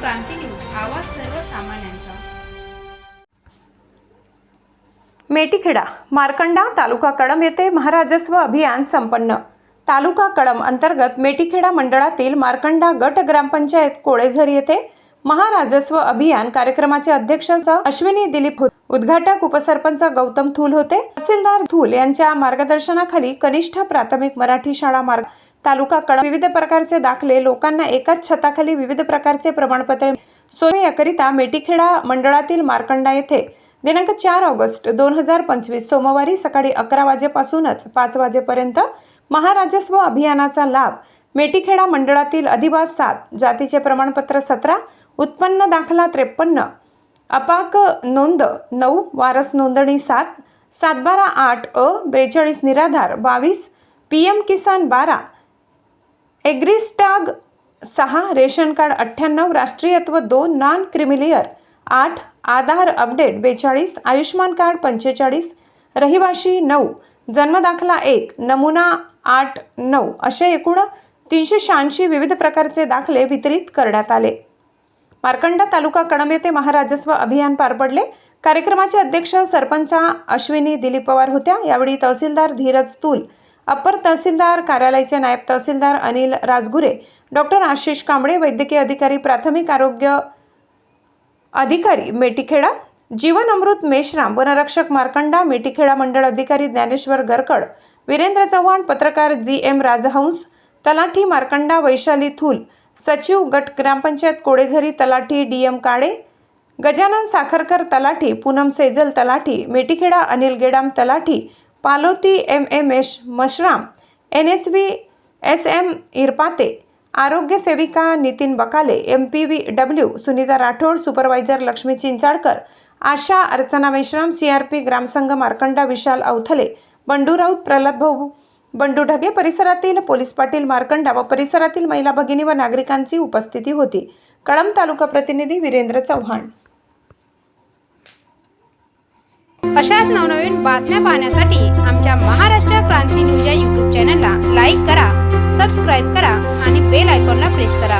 क्रांती news आवाज सर्वसामान्यांचा मेटीखेडा मार्कंडा तालुका कडम येथे महाराजस्व अभियान संपन्न तालुका कडम अंतर्गत मेटीखेडा मंडळातील मार्कंडा गट ग्रामपंचायत कोळेझर येथे महाराजस्व अभियान कार्यक्रमाचे अध्यक्ष अश्विनी दिलीप होते. उद्घाटक उपसरपंच गौतम थूल होते. तहसीलदार थूल यांच्या मार्गदर्शनाखाली कनिष्ठ प्राथमिक मराठी शाळा मार्ग तालुका विविध प्रकारचे दाखले लोकांना एकाच छताखाली विविध प्रकारचे प्रमाणपत्र सोय याकरिता मेटीखेडा मंडळातील मार्कंडा येथे दिनांक चार ऑगस्ट दोन हजार पंचवीस सोमवारी सकाळी अकरा वाजेपासूनच पाच वाजेपर्यंत महाराजस्व अभियानाचा लाभ मेटीखेडा मंडळातील अधिवास सात जातीचे प्रमाणपत्र सतरा उत्पन्न दाखला त्रेपन्न अपाक नोंद नऊ वारस नोंदणी सात सातबारा आठ अ बेचाळीस निराधार बावीस पी एम किसान बारा एग्रिस्टाग सहा रेशन कार्ड अठ्ठ्याण्णव राष्ट्रीयत्व दोन नॉन क्रिमिलियर आठ आधार अपडेट बेचाळीस आयुष्मान कार्ड पंचेचाळीस रहिवाशी नऊ जन्मदाखला एक नमुना आठ नऊ असे एकूण तीनशे शहाऐंशी विविध प्रकारचे दाखले वितरित करण्यात आले. मार्कंडा तालुका कळंब येथे महाराजस्व अभियान पार पडले. कार्यक्रमाचे अध्यक्ष सरपंच अश्विनी दिलीप पवार होत्या. यावेळी तहसीलदार धीरज तूल अप्पर तहसीलदार कार्यालयाचे नायब तहसीलदार अनिल राजगुरे डॉक्टर आशिष कांबळे वैद्यकीय अधिकारी प्राथमिक आरोग्य अधिकारी मेटीखेडा जीवन अमृत मेश्राम वनरक्षक मार्कंडा मेटीखेडा मंडळ अधिकारी ज्ञानेश्वर गरकड वीरेंद्र चव्हाण पत्रकार जी एम राजहंस तलाठी मार्कंडा वैशाली थूल सचिव गट ग्रामपंचायत कोडेझरी तलाठी डी एम काळे गजानन साखरकर तलाठी पूनम सेजल तलाठी मेटीखेडा अनिल गेडाम तलाठी Paloti M M S Mashram N H B S M Irpate आरोग्य सेविका Nitin Bakale M P V W Sunita Rathod supervisor Lakshmi Chinchalkar Asha Archana Meshram C R P ग्रामसंघ Markanda Vishal Awathale Bandu Raut Pralhad भाऊ बंडू ढगे परिसरातील पोलीस पाटील मार्कंडा व परिसरातील महिला भगिनी व नागरिकांची उपस्थिती होती. कळंब तालुका प्रतिनिधी वीरेंद्र चव्हाण. अशाच नवनवीन बातम्या पाहण्यासाठी आमच्या महाराष्ट्र क्रांती न्यूज या यूट्यूब चॅनलला लाईक करा सबस्क्राईब करा आणि बेल आयकॉनला प्रेस करा.